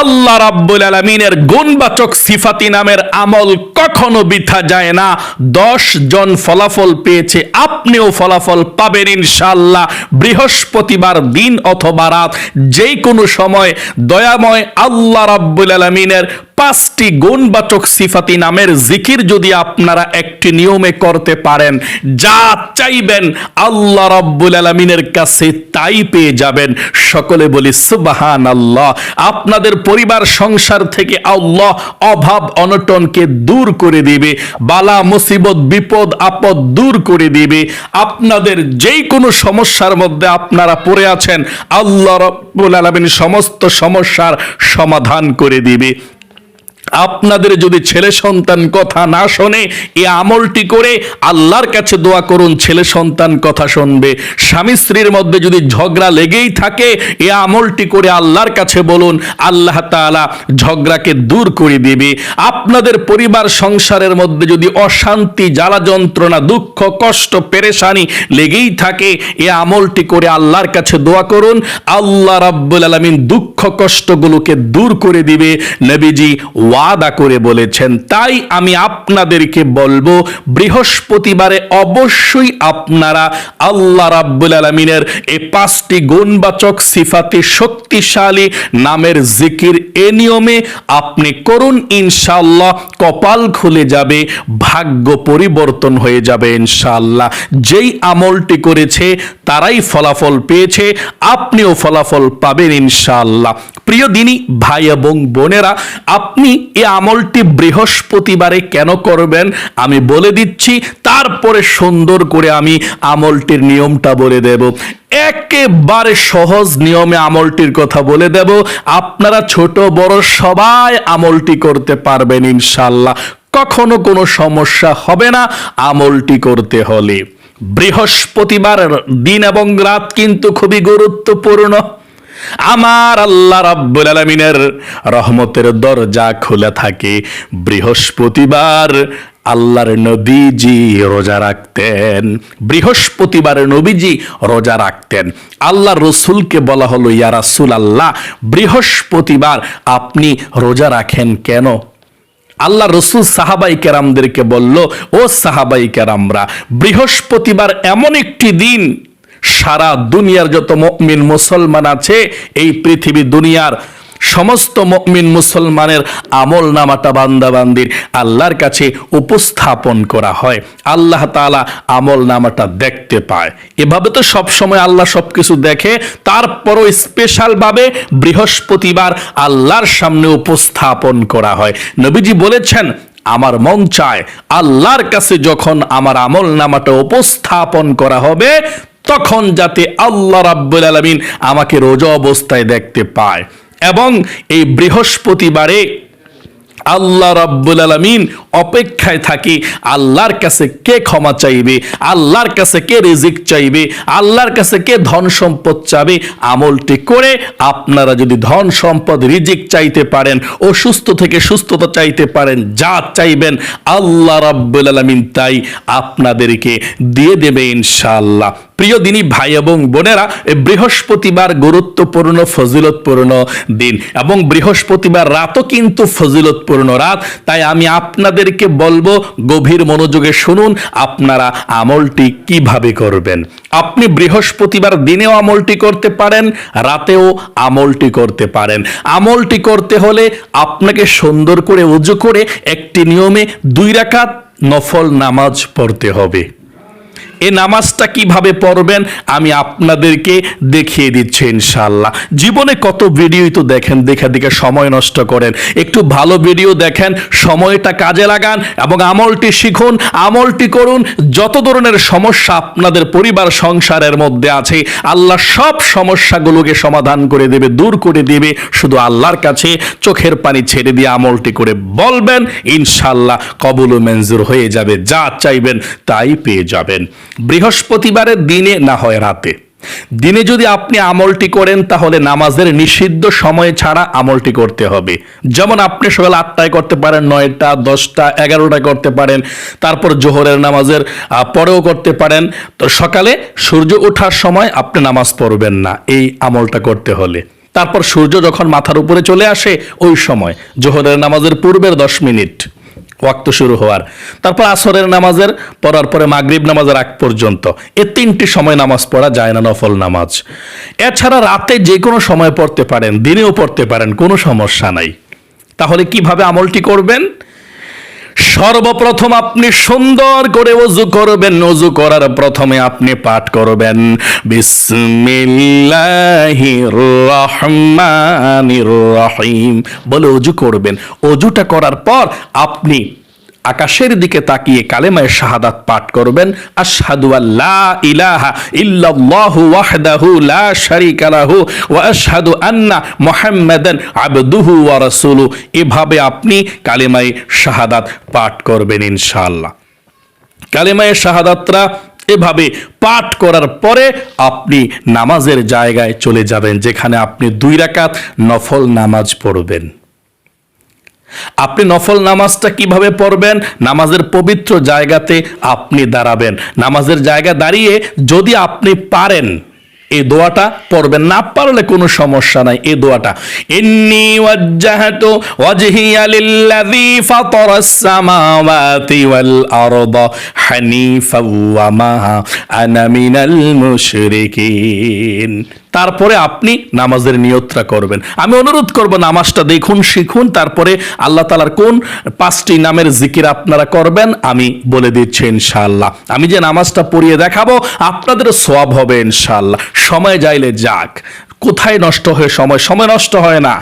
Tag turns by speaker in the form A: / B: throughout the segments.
A: আল্লাহ রাব্বুল আলমিনের গুণবাচক সিফাতি নামের আমল কখনো বৃথা যায় না। দশ জন ফলাফল পেয়েছে, আপনিও ফলাফল পাবেন ইনশাল্লাহ বৃহস্পতিবার দিন অথবা রাত যেই কোনো সময় দয়াময় আল্লাহ রাব্বুল আলমিনের পাঁচটি গুণবাচক সিফাতি নামের জিকির যদি আপনারা একটি নিয়মে করতে পারেন, যা চাইবেন আল্লাহ রাব্বুল আলমিনের কাছে তাই পেয়ে যাবেন। সকলে বলি সুবাহান আল্লাহ আপনাদের পরিবার, সংসার থেকে আল্লাহ অভাব, অনটনকে দূর করে দিবে। বালা, মুসিবত, বিপদ, আপদ দূর করে দিবে। আপনাদের যেই কোনো সমস্যার মধ্যে আপনারা পড়ে আছেন, আল্লাহ রব্বুল আলমিন সমস্ত সমস্যার সমাধান করে দিবে। আপনাদের যদি ছেলে সন্তান কথা না শোনে, এ আমলটি করে আল্লাহর কাছে দোয়া করুন, ছেলে সন্তান কথা শুনবে। স্বামী স্ত্রীর মধ্যে যদি ঝগড়া লেগেই থাকে, এ আমলটি করে আল্লাহর কাছে বলুন, আল্লাহ তাআলা ঝগড়াকে দূর করে দিবে। আপনাদের পরিবার সংসারের মধ্যে যদি অশান্তি, জ্বালা যন্ত্রণা, দুঃখ, কষ্ট, পেরেশানি লেগেই থাকে, এ আমলটি করে আল্লাহর কাছে দোয়া করুন, আল্লাহ রাব্বুল আলামিন দুঃখ, কষ্টগুলোকে দূর করে দিবে। নবীজি ওয়াদা করে বলেছেন, তাই আমি আপনাদেরকে বলব, বৃহস্পতিবারে অবশ্যই আপনারা আল্লাহ রাব্বুল আলমিনের এই পাঁচটি গুণবাচক সিফাতে শক্তিশালী নামের জিকির এ নিয়মে আপনি করুন, ইনশাআল্লাহ কপাল খুলে যাবে, ভাগ্য পরিবর্তন হয়ে যাবে, ইনশাআল্লাহ। যেই আমলটি করেছে, তারাই ফলাফল পেয়েছে, আপনিও ফলাফল পাবেন, ইনশাআল্লাহ। প্রিয় দিনী, ভাই এবং বোনেরা, আপনি এই আমলটি বৃহস্পতিবারে কেন করবেন আমি বলে দিচ্ছি, তারপরে সুন্দর করে আমি আমলটির নিয়মটা বলে দেব। একেবারে সহজ নিয়মে আমলটির কথা বলে দেব। আপনারা ছোট, বড় সবাই আমলটি করতে পারবেন ইনশাল্লাহ কখনো কোনো সমস্যা হবে না আমলটি করতে হলে। বৃহস্পতিবার দিন এবং রাত কিন্তু খুবই গুরুত্বপূর্ণ। আমার আল্লাহ রাব্বুল আলামিনের রহমতের দরজা খোলা থাকে। বৃহস্পতিবার আল্লাহর নবীজি রোজা রাখতেন। বৃহস্পতিবার নবীজি রোজা রাখতেন। আল্লাহ রসুলকে বলা হলো, ইয়া রাসূল আল্লাহ বৃহস্পতিবার আপনি রোজা রাখেন কেন? আল্লাহ রসুল সাহাবাই কেরামদেরকে বলল, ও সাহাবাই কেরামরা, বৃহস্পতিবার এমন একটি দিন সারা দুনিয়ার যত মমিন মুসলমান আছে, এই পৃথিবী দুনিয়ার সমস্ত মমিন মুসলমানের আমল নামাটা বান্দাবান্দির আল্লাহর কাছে উপস্থাপন করা হয়। আল্লাহ তাআলা আমল নামাটা দেখতে পায়। এভাবে তো সব সময় আল্লাহ সবকিছু দেখে, তারপরও স্পেশালভাবে বৃহস্পতিবার আল্লাহর সামনে উপস্থাপন করা হয়। নবীজি বলেছেন, আমার মন চায় আল্লাহর কাছে যখন আমার আমল নামাটা উপস্থাপন করা হবে তখন যাতে আল্লাহ রাব্বুল আলামিন আমাকে রোজা অবস্থায় দেখতে পায়। এবং এই বৃহস্পতিবারে আল্লাহ রাব্বুল আলামিন অপেক্ষায় থাকি, আল্লাহর কাছে কে ক্ষমা চাইবে, আল্লাহর কাছে কে রিজিক চাইবে, আল্লাহর কাছে কে ধন সম্পদ চাবে, আমলটি করে আপনারা যদি ধন সম্পদ, রিজিক চাইতে পারেন, অসুস্থ থেকে সুস্থতা চাইতে পারেন, যা চাইবেন, আল্লাহ রাব্বুল আলামিন তাই আপনাদেরকে দিয়ে দেবে ইনশাআল্লাহ। প্রিয় দিনী ভাই এবং বোনেরা বৃহস্পতিবার গুরুত্বপূর্ণ, ফজিলতপূর্ণ দিন এবং বৃহস্পতিবার রাতও কিন্তু ফজিলতপূর্ণ রাত। তাই আমি আপনাদেরকে বলব, গভীর মনোযোগে শুনুন আপনারা আমলটি কীভাবে করবেন। আপনি বৃহস্পতিবার দিনেও আমলটি করতে পারেন, রাতেও আমলটি করতে পারেন। আমলটি করতে হলে আপনাকে সুন্দর করে উজু করে একটি নিয়মে দুই রাকাত নফল নামাজ পড়তে হবে। এই নামাজটা কীভাবে পড়বেন, আমি আপনাদেরকে দেখিয়ে দিচ্ছি ইনশাল্লাহ জীবনে কত ভিডিওই তো দেখেন, দেখে দেখে সময় নষ্ট করেন। একটু ভালো ভিডিও দেখেন, সময়টা কাজে লাগান এবং আমলটি শিখুন, আমলটি করুন। যত ধরনের সমস্যা আপনাদের পরিবার, সংসারের মধ্যে আছে, আল্লাহ সব সমস্যাগুলোকে সমাধান করে দেবে, দূর করে দেবে। শুধু আল্লাহর কাছে চোখের পানি ছেড়ে দিয়ে আমলটি করে বলবেন ইনশাল্লাহ কবুল মঞ্জুর হয়ে যাবে। যা চাইবেন তাই পেয়ে যাবেন। বৃহস্পতিবারের দিনে না হয় রাতে। দিনে যদি আপনি আমলটি করেন, তাহলে নামাজের নিষিদ্ধ সময় ছাড়া আমলটি করতে হবে। যেমন আপনি সকাল আটটায় করতে পারেন, নয়টা, দশটা, এগারোটায় করতে পারেন, তারপর জোহরের নামাজের পরেও করতে পারেন। তো সকালে সূর্য ওঠার সময় আপনি নামাজ পড়বেন না, এই আমলটা করতে হলে। তারপর সূর্য যখন মাথার উপরে চলে আসে, ওই সময়, জোহরের নামাজের পূর্বের দশ মিনিট। ওয়াক্ত শুরু হওয়ার। তারপর আসরের নামাজের পড়ার পরে মাগরীব নামাজের আগ পর্যন্ত। এ তিনটি সময় নামাজ পড়া যায় না, নফল নামাজ। এছাড়া রাতে যে কোনো সময় পড়তে পারেন, দিনেও পড়তে পারেন, কোনো সমস্যা নাই। তাহলে কীভাবে আমলটি করবেন? সর্বপ্রথম আপনি সুন্দর করে অজু করবেন অজু করার প্রথমে আপনি পাঠ করবেন। রহিম। বলে অজু করবেন। অজুটা করার পর আপনি আকাশের দিকে তাকিয়ে কালেমায় শাহাদাত পাঠ করবেন, আশহাদু আল্লা ইলাহা ইল্লাল্লাহু ওয়াহদাহু লা শারীকা লাহু ওয়া আশহাদু আন্না মুহাম্মাদান আবদুহু ওয়া রাসূলু এভাবে আপনি কালেমায় শাহাদাত পাঠ করবেন ইনশাআল্লাহ। কালেমায় শাহাদাতরা এভাবে পাঠ করার পরে আপনি নামাজের জায়গায় চলে যাবেন, যেখানে আপনি দুই রাকাত নফল নামাজ পড়বেন। আপনি নফল নামাজটা কীভাবে পড়বেন? নামাজের পবিত্র জায়গাতে আপনি দাঁড়াবেন। নামাজের জায়গা দাঁড়িয়ে যদি আপনি পারেন, এই দোয়াটা পড়বেন না। পারলে কোনো সমস্যা নাই এই দোয়াটা। ইন্নি ওয়াজ্জাহাতু ওয়াজহিয়া লিল্লাযী ফাতারাস সামাওয়াতি ওয়াল আরদা হানিফা ওয়া মা আনা মিনাল মুশরিকিন। তারপরে আপনি নামাজের নিয়তটা করবেন। আমি অনুরোধ করব নামাজটা দেখুন, শিখুন, তারপরে আল্লাহ তালার কোন পাঁচটি নামের জিকির আপনারা করবেন, আমি বলে দিচ্ছি ইনশাল্লাহ আমি যে নামাজটা পড়িয়ে দেখাবো, আপনাদের সব হবে ইনশাল্লাহ সময় যাইলে যাক। কোথায় নষ্ট হয়ে সময়? সময় নষ্ট হয় না।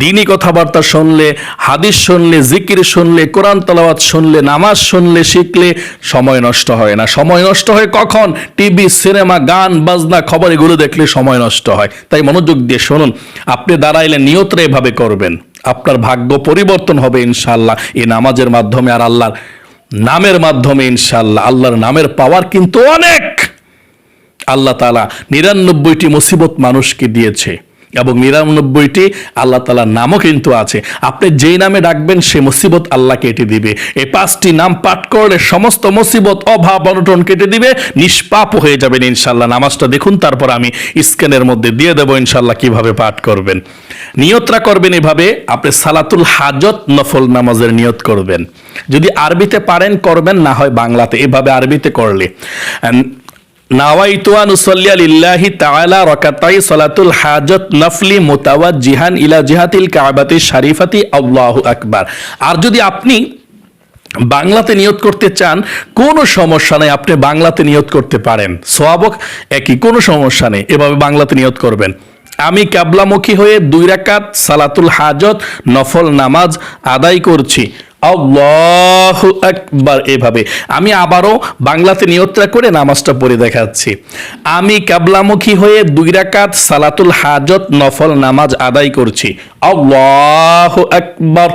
A: দিনই কথাবার্তা শুনলে, হাদিস শুনলে, জিকির শুনলে, কোরআন তলাওয়াত শুনলে, নামাজ শুনলে, শিখলে সময় নষ্ট হয় না। সময় নষ্ট হয় কখন? টিভি, সিনেমা, গান, বাজনা, খবর, এগুলো দেখলে সময় নষ্ট হয়। তাই মনোযোগ দিয়ে শুনুন। আপনি দাঁড়াইলে নিয়তরা এভাবে করবেন। আপনার ভাগ্য পরিবর্তন হবে ইনশাল্লাহ এই নামাজের মাধ্যমে আর আল্লাহর নামের মাধ্যমে ইনশাল্লাহ আল্লাহর নামের পাওয়ার কিন্তু অনেক। আল্লাহ তালা নিরানব্বইটি মুসিবত মানুষকে দিয়েছে এবং নিরানব্বইটি আল্লাহ তালার নামও কিন্তু আছে। আপনি যেই নামে ডাকবেন সে মুসিবত আল্লাহ কেটে দিবে। এই পাঁচটি নাম পাঠ করলে সমস্ত মুসিবত, অভাব, অনটন কেটে দিবে, নিষ্পাপ হয়ে যাবেন ইনশাল্লাহ নামাজটা দেখুন, তারপর আমি স্ক্যানের মধ্যে দিয়ে দেবো ইনশাল্লাহ কীভাবে পাঠ করবেন। নিয়তরা করবেন এভাবে, আপনি সালাতুল হাজত নফল নামাজের নিয়ত করবেন। যদি আরবিতে পারেন, করবেন, না হয় বাংলাতে। এভাবে আরবিতে করলে। নাওয়াইতু আন উসাল্লিয়া লিল্লাহি তাআলা রাকাতাই সালাতুল হাজত নফলি মুতাওয়াজ্জিহান ইলা জিহাতিল কাবাতি শরীফাতি আল্লাহু আকবার। আর যদি আপনি বাংলাতে নিয়ত করতে চান, কোনো সমস্যা নেই, আপনি বাংলাতে নিয়ত করতে পারেন। সোয়াবক একই, কোনো সমস্যা নেই, এভাবে বাংলাতে নিয়ত করবেন। আমি ক্যাবলামুখী হয়ে দুই রাকাত সালাতুল হাজত নফল নামাজ আদায় করছি। আল্লাহ একবার এভাবে। আমি আবারও বাংলাতে নিয়ত্রা করে নামাজটা পড়ে দেখাচ্ছি। আমি কাবলামুখী হয়ে দুই রাকাত সালাতুল হাজত নফল নামাজ আদায় করছি। আল্লাহ একবার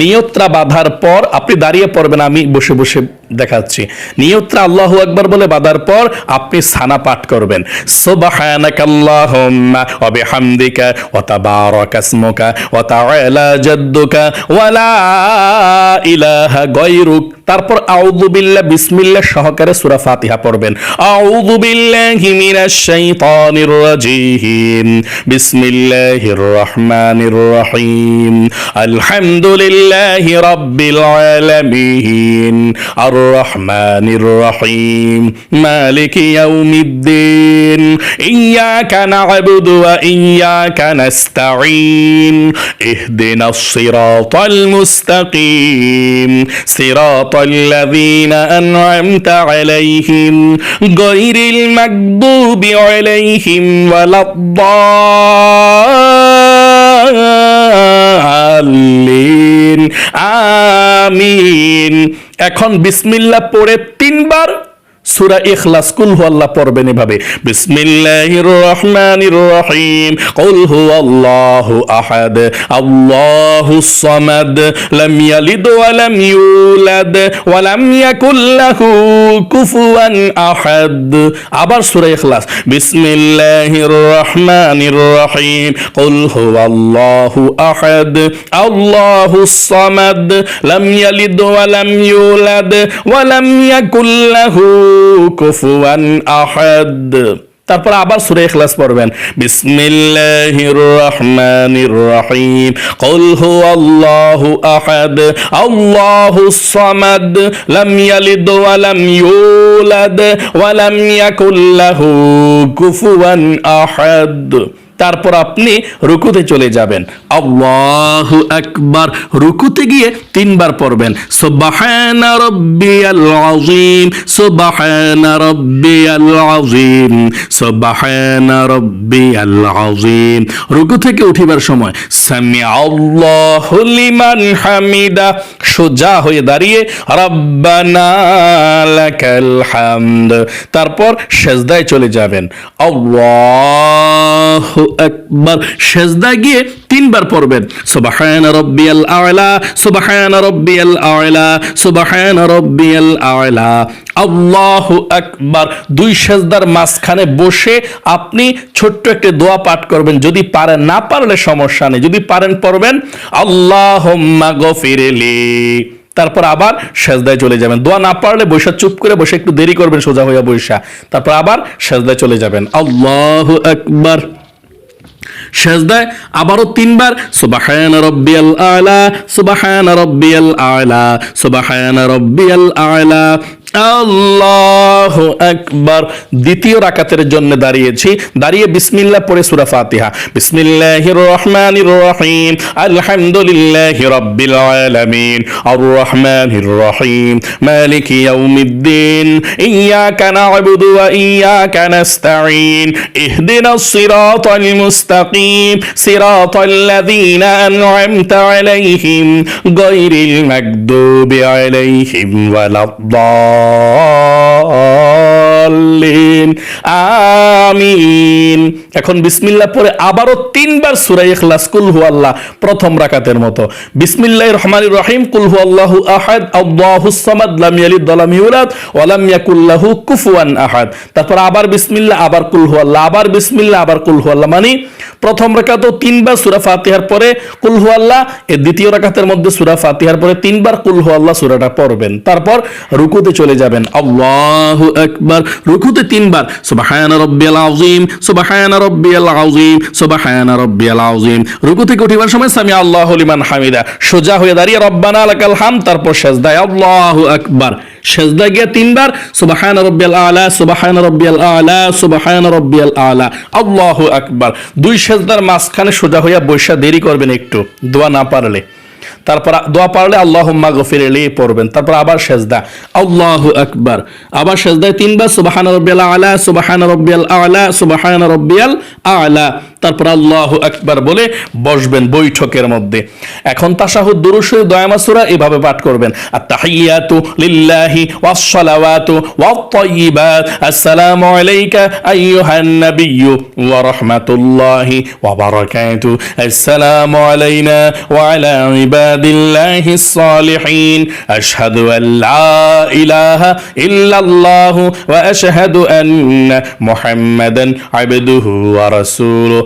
A: নিয়ত্রা বাঁধার পর আপনি দাঁড়িয়ে পড়বেন, আমি বসে বসে দেখাচ্ছি। নিয়ত্রা আল্লাহ একবার বলে বাঁধার পর আপনি সানা পাঠ করবেন। সুবহানাকাল্লাহুম্মা ওয়া বিহামদিকা ওয়া তাবারাকা ইসমুকা ওয়া তাআলা জাদ্দুকা ওয়া লা ইলাহা গায়রুক। তারপর আউযু বিল্লাহ, বিসমিল্লাহ সহকারে সূরা ফাতিহা পড়বেন। আউযু বিল্লাহি মিনাশ শাইতানির রাজিম। বিসমিল্লাহির রহমানির রহিম। আলহামদুলিল্লাহি রাব্বিল আলামিন। আর রহমানির রহিম। মালিকি ইয়াউমিদ্দিন। ইয়াকা না'বুদু ওয়া ইয়াকা নাস্তাঈন। ইহদিনাস সিরাতাল মুস্তাকিম। সিরাতাল الذين أنعمت عليهم غير المكذوب عليهم ولا الضالين আমিন এখন বিসমিল্লাহ পড়ে তিনবার সুরা ইখলাস, কুল হু আল্লাহ পড়বেন এভাবে। বিসমিল্লাহির রহমানির রহিম। কুল হু আল্লাহু আহাদ আল্লাহুস সামাদ, লাম ইয়ালিদ ওয়া লাম ইউলাদ, ওয়া লাম ইয়াকুল লাহু কুফুয়ান আহাদ। আবার সূরা ইখলাস, বিসমিল্লাহির রহমানির রহিম। কুল হু আল্লাহু আহাদ আল্লাহুস সামাদ, লাম ইয়ালিদ ওয়া লাম ইউলাদ, ওয়া লাম ইয়াকুল লাহু কুফুয়ান আহাদ। তারপর আবার সুরে ইখলাস পড়বেন। বিসমিল্লাহির রহমানির রহিম কুল হুয়াল্লাহু আহাদ আল্লাহুস সামাদ, লাম ইয়ালিদ ওয়া লাম ইউলাদ, ওয়া লাম ইয়াকুল লাহু কুফুয়ান আহাদ। তারপর আপনি রুকুতে চলে যাবেন। আল্লাহু আকবার। রুকুতে গিয়ে তিনবার পড়বেন। সুবহানা সুবহানা সুবহানা রুকু থেকে উঠিবার সময় সামি আল্লাহু লিমান হামিদা, সোজা হয়ে দাঁড়িয়ে রাব্বানা লাকাল হামদ। তারপর সেজদায় চলে যাবেন। আল্লাহু আকবার সেজদায় গিয়ে তিনবার পড়বেন। সুবহান রাব্বিয়াল আ'লা, সুবহান রাব্বিয়াল আ'লা, সুবহান রাব্বিয়াল আ'লা। আল্লাহু আকবার। দুই সেজদার মাঝখানে বসে আপনি ছোট্ট একটি দোয়া পাঠ করবেন। যদি পারেন, না পারলে সমস্যা নেই। যদি পারেন, পড়বেন, আল্লাহুম্মা গফিরলি। তারপর আবার সেজদায় চলে যাবেন। দোয়া না পারলে বৈশা চুপ করে বসে একটু দেরি করবেন, সোজা হইয়া বৈশা। তারপর আবার সেজদায় চলে যাবেন। আল্লাহু আকবার। সেজদায় আবারও তিনবার সুবাহায়ন রব্বিয়াল আলা সুবাহায়ন রব্বিয়াল আলা সুবাহায়ন রব্বিয়াল আলা। আল্লাহ আকবার। দ্বিতীয় রাকাতের জন্য দাঁড়িয়েছি। দাঁড়িয়ে বিসমিল্লাহ পড়ে সূরা ফাতিহা। বিসমিল্লাহির রহমানির রহিম। আলহামদুলিল্লাহি রাব্বিল আলামিন। আর রহমানির রহিম। মালিকি ইয়াউমিদ্দিন। ইয়াকা না'বুদু ওয়া ইয়াকা নাস্তাঈন। ইহদিনাস সিরাতাল মুস্তাকিম। সিরাতাল লাযীনা আন'আমতা আলাইহিম। গায়রিল মাগদুবি আলাইহিম ওয়ালাদ-দাল্লিন আমিন এখন বিসমিল্লাহ পরে আবারও তিনবার সূরা ইখলাস, কুল হুয়াল্লাহ প্রথম রাকাতের মতো। বিসমিল্লাহির রহমানির রহিম, কুল হুয়াল্লাহু আহাদ আল্লাহুস সামাদ, লাম ইয়ালিদ ওয়া লাম ইউলাদ, ওয়া লাম কুফুয়ান আহাদ। তারপর আবার বিসমিল্লাহ, আবার কুল হুয়াল্লাহ আবার বিসমিল্লাহ, আবার কুল হুয়াল্লাহ মানে প্রথম রাকাতও তিনবার সূরা ফাতিহার পরে কুল হুয়াল্লাহ এর দ্বিতীয় রাকাতের মধ্যে সূরা ফাতিহার পরে তিনবার কুল হুয়াল্লাহ সূরাটা পড়বেন। তারপর রুকুতে চলে যাবেন। আল্লাহু আকবার। রুকুতে তিনবার। সুবহান রাব্বিয়াল আযীম। সুবহান রাব্বিয়াল আযীম। সুবহান রাব্বিয়াল আযীম। রুকু থেকে উঠিবার সময় সামি আল্লাহু লিমান হামিদা। সোজা হয়ে দাঁড়িয়ে রব্বানা লাকাল হাম তারপর শেষ সেজদায় আল্লাহু আকবার। সেজদা গিয়ে তিনবার, সুবহান রাব্বিয়াল আলা, সুবহান রাব্বিয়াল আলা, সুবহান রাব্বিয়াল আলা। আল্লাহু আকবার। দুই সেজদার মাঝখানে সোজা হইয়া বৈশা দেরি করবেন একটু, দোয়া না পারলে। তারপর দোয়া পারলে আল্লাহুম্মা গফিরলি পড়বেন। তারপর আবার সেজদা। আল্লাহু আকবার। আবার সেজদায় তিনবার, সুবহান রাব্বিয়াল আলা, সুবহান রাব্বিয়াল আলা, সুবহান রাব্বিয়াল আলা। তারপর আল্লাহু আকবার বলে বসবেন বৈঠকের মধ্যে। এখন তাশাহুদ দুরুশরীফ দয়ামা সূরা এভাবে পাঠ করবেন। আত-তাহিয়াতু লিল্লাহি ওয়াস-সালাওয়াতু ওয়াত-তাইয়্যিবাত আসসালামু আলাইকা আইয়ুহান নাবিয়্যু ওয়া রাহমাতুল্লাহি ওয়া বারাকাতু। আসসালামু আলাইনা ওয়া আলা ইবাদিল্লাহিস সালিহিন আশহাদু আল লা ইলাহা ইল্লাল্লাহু ওয়া আশহাদু আন্না মুহাম্মাদান আবদুহু ওয়া রাসূলুহু।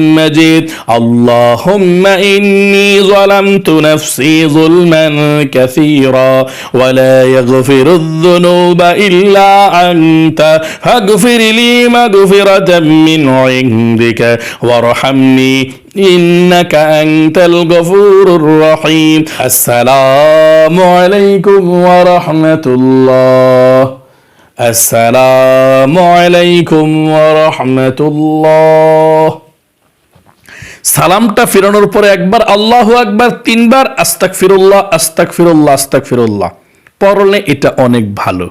A: اللهم إني ظلمت نفسي ظلما كثيرا ولا يغفر الذنوب إلا أنت. فاغفر لي مغفرة من عندك وارحمني إنك أنت الغفور الرحيم. السلام عليكم ورحمة الله. السلام عليكم ورحمة الله. সালামটা ফিরানোর পরে একবার আল্লাহ একবার তিনবার আস্তাক ফিরুল্লাহ আস্তাক ফিরুল্লাহ আস্তাক ফিরুল্লাহ পড়লে এটা অনেক ভালো।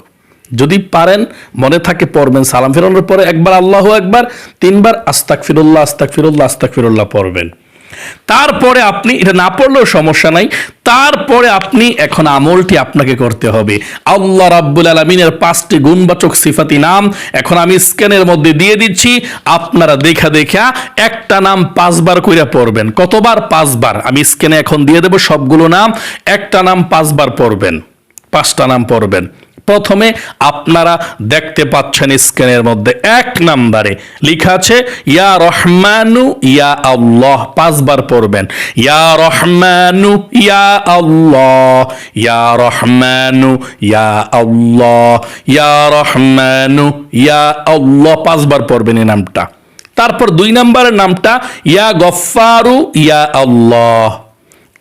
A: যদি পারেন, মনে থাকে পড়বেন, সালাম ফিরানোর পরে একবার আল্লাহ একবার তিনবার আস্তাক ফিরুল্লাহ আস্তাক ফিরুল্লাহ আস্তাক ফিরুল্লাহ পড়বেন। তারপরে আপনি, এটা না পড়লেও সমস্যা নাই, তারপরে আপনি এখন আমলটি আপনাকে করতে হবে। আল্লাহ রাব্বুল আলমিনের পাঁচটি গুণবাচক সিফাতি নাম এখন আমি স্ক্যানের মধ্যে দিয়ে দিচ্ছি। আপনারা দেখা দেখা একটা নাম পাঁচবার কইরা পড়বেন। কতবার? পাঁচবার। আমি স্ক্যানে এখন দিয়ে দেবো সবগুলো নাম। একটা নাম পাঁচবার পড়বেন। পাঁচটা নাম পড়বেন। প্রথমে আপনারা দেখতে পাচ্ছেন স্ক্রিনের মধ্যে এক নাম্বারে লেখা আছে, ইয়া রহমানু, ইয়া আল্লাহ। পাঁচবার পড়বেন, ইয়া রহমানু, ইয়া আল্লাহ। ইয়া রহমানু, ইয়া আল্লাহ। ইয়া রহমানু, ইয়া আল্লাহ। পাঁচবার পড়বেন এই নামটা। তারপর দুই নাম্বারের নামটা, ইয়া গফারু ইয়া আল্লাহ।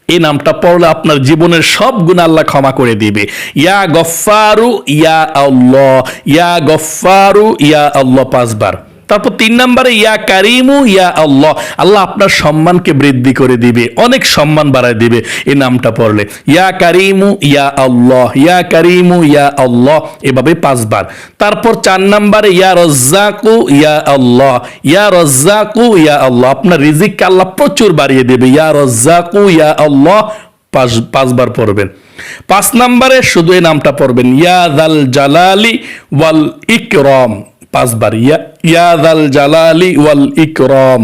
A: এই নামটা পড়লে আপনার জীবনের সব গুণ আল্লাহ ক্ষমা করে দিবে। ইয়া গফারু ইয়া আল্লাহ। ইয়া গফারু ইয়া আল্লাহ পাঁচবার। তারপর তিন নম্বরে, ইয়া কারিমু, ইয়া আল্লাহ। আল্লাহ আপনার সম্মানকে বৃদ্ধি করে দিবে, অনেক সম্মান বাড়ায় দিবে এই নামটা পড়লে। ইয়া কারিমু, ইয়া আল্লাহ। ইয়া কারিমু, ইয়া আল্লাহ। এভাবে পাঁচবার। তারপর চার নম্বরে, ইয়া রজ্জাকু, ইয়া আল্লাহ। ইয়া রজ্জাকু, ইয়া আল্লাহ। আপনার রিজিককে আল্লাহ প্রচুর বাড়িয়ে দেবে। ইয়া রজ্জাকু, ইয়া আল্লাহ। পাঁচ, পাঁচবার পড়বেন। পাঁচ নম্বরে শুধু এই নামটা পড়বেন, ইয়া দাল জালালি ওয়াল ইকরম। পাঁচবার। ইয়া ইয়াদাল জালালি ওয়াল ইকরম।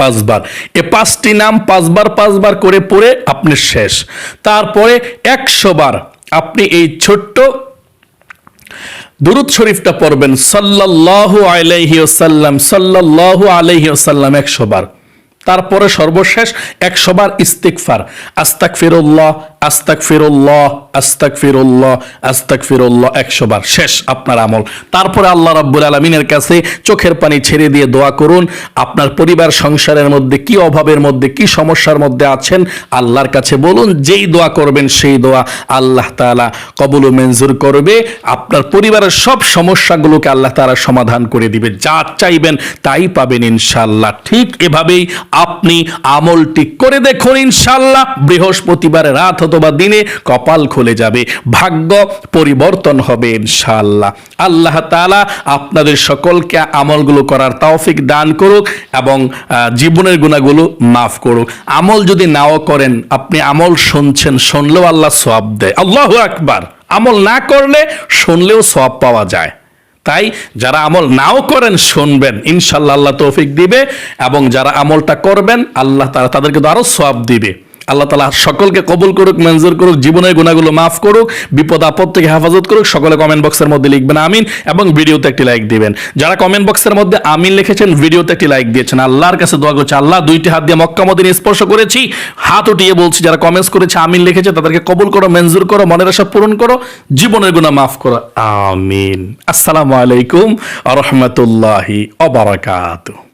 A: পাঁচবার। এ পাঁচটি নাম পাঁচবার পাঁচবার করে পড়ে আপনি শেষ। তারপরে একশো বার আপনি এই ছোট্ট দুরুদ শরীফটা পড়বেন। সাল্লাল্লাহু আলাইহি ওসাল্লাম সাল্লাল্লাহু আলাইহি ওসাল্লাম একশো বার তারপরে সর্বশেষ একশো বার ইস্তিকফার আস্তাক ফিরুল্লাহ আস্তাক ফিরুল্লাহ আস্তাক ফিরুল্লাহ আস্তাক ফিরুল্লাহ একশো বার শেষ আপনার আমল। তারপরে আল্লাহ রাব্বুল আলমিনের কাছে চোখের পানি ছেড়ে দিয়ে দোয়া করুন, আপনার পরিবার, সংসারের মধ্যে কি অভাবের মধ্যে, কি সমস্যার মধ্যে আছেন, আল্লাহর কাছে বলুন, যেই দোয়া করবেন সেই দোয়া আল্লাহ তাআলা কবুল মঞ্জুর করবে। আপনার পরিবারের সব সমস্যাগুলোকে আল্লাহ তাআলা সমাধান করে দিবে। যা চাইবেন তাই পাবেন ইনশাল্লাহ ঠিক এভাবেই আপনি আমলটি করে দেখুন ইনশাল্লাহ বৃহস্পতিবার রাত অথবা দিনে কপাল খুলে যাবে, ভাগ্য পরিবর্তন হবে ইনশাল্লাহ আল্লাহ তাআলা আপনাদের সকলকে আমলগুলো করার তৌফিক দান করুক এবং জীবনের গুণাগুলো মাফ করুক। আমল যদি নাও করেন, আপনি আমল শুনছেন, শুনলেও আল্লাহ সওয়াব দেয়। আল্লাহু আকবার! আমল না করলে শুনলেও সওয়াব পাওয়া যায়। তাই যারা আমল নাও করেন, শুনবেন ইনশাল্লাহ আল্লাহ তৌফিক দিবে এবং যারা আমলটা করবেন, আল্লাহ তারা তাদেরকে তো আরও সওয়াব দিবে। আল্লাহ তালা সকলকে কবুল করুক, মঞ্জুর করুক, জীবনের গুণাগুলো মাফ করুক, বিপদ আপদ থেকে হেফাজত করুক, সকলে কমেন্ট বক্সের মধ্যে লিখবেন আমিন এবং ভিডিওতে একটি লাইক দিবেন। যারা কমেন্ট বক্সের মধ্যে আমিন লিখেছেন, ভিডিওতে একটি লাইক দিয়েছেন। আল্লাহর কাছে দোয়া করছে, আল্লাহ দুইটি হাত দিয়ে মক্কা মদিনে স্পর্শ করেছি, হাত উঠিয়ে বলছি, যারা কমেন্টস করেছে, আমিন লিখেছে, তাদেরকে কবুল করো, মঞ্জুর করো, মনের আশা পূরণ করো, জীবনের গুণা মাফ করো। আমিন। আসসালামু আলাইকুম আ রহমতুল্লাহি অবরাকাতু